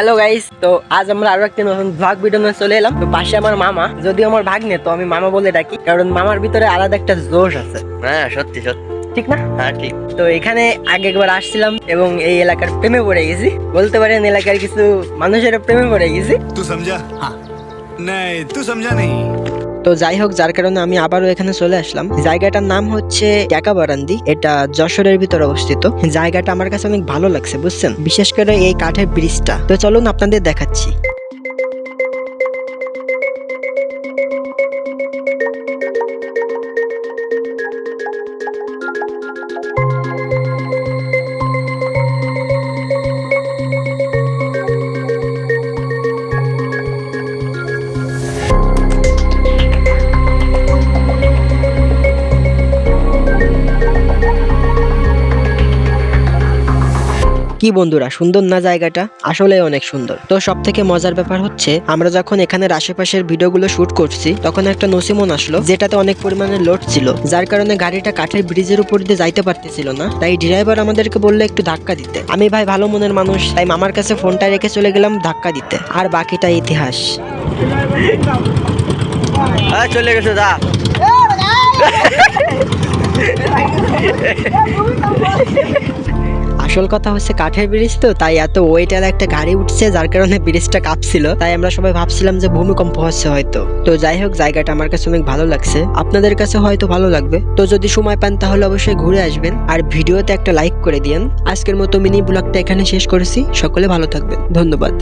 Hello guys তো আজ আমরা আরও একটা নতুন ব্লগ ভিডিও নিয়ে চলে এলাম। তো পাশে আমার মামা যদি আমার ভাগ নেই তো আমি মামা বলে ডাকি কারণ মামার ভিতরে আলাদা একটা জোশ আছে। হ্যাঁ সত্যি সত্যি। ঠিক না? হ্যাঁ ঠিক। তো এখানে আগে একবার আসছিলাম এবং এই এলাকার প্রেমে পড়ে গেছি। বলতে পারেন এলাকার কিছু মানুষের প্রেমে পড়ে গেছি। তুই সমঝা হ্যাঁ নাই তুই সমঝা নেই তো যাই হোক, যার কারণে আমি আবারও এখানে চলে আসলাম। জায়গাটার নাম হচ্ছে একাবারান্দি এটা যশোরের ভিতরে অবস্থিত। জায়গাটা আমার কাছে অনেক ভালো লাগছে, বুঝছেন? বিশেষ করে এই কাঠের ব্রিজটা। তো চলুন আপনাদের দেখাচ্ছি। কি বন্ধুরা সুন্দর না জায়গাটা আসলে অনেক সুন্দর তো সব থেকে মজার ব্যাপার হচ্ছে আমরা যখন এখানের আশেপাশের ভিডিওগুলো শুট করছি তখন একটা নসিমন আসলো যেটাতে অনেক পরিমাণে লোড ছিল যার কারণে গাড়িটা কাঠের ব্রিজের উপর দিয়ে যাইতে পারতেছিল না তাই ড্রাইভার আমাদেরকে বলল একটু ধাক্কা দিতে আমি ভাই ভালো মনের মানুষ তাই মামার কাছে ফোনটা রেখে চলে গেলাম ধাক্কা দিতে আর বাকিটা ইতিহাস হ্যাঁ চলে গেছে দা আসল কথা হচ্ছে কাঠের ব্রিজ তো, তাই এত ওয়েটার একটা গাড়ি উঠছে, যার কারণে ব্রিজটা কাঁপছিল। তাই আমরা সবাই ভাবছিলাম যে ভূমিকম্প হচ্ছে হয়তো। তো যাই হোক, জায়গাটা আমার কাছে অনেক ভালো লাগছে। আপনাদের কাছে হয়তো ভালো লাগবে। তো যদি সময় পান তাহলে অবশ্যই ঘুরে আসবেন। আর ভিডিওতে একটা লাইক করে দিয়েন। আজকের মতো মিনি ব্লগটা এখানে শেষ করেছি। সকলে ভালো থাকবেন। ধন্যবাদ।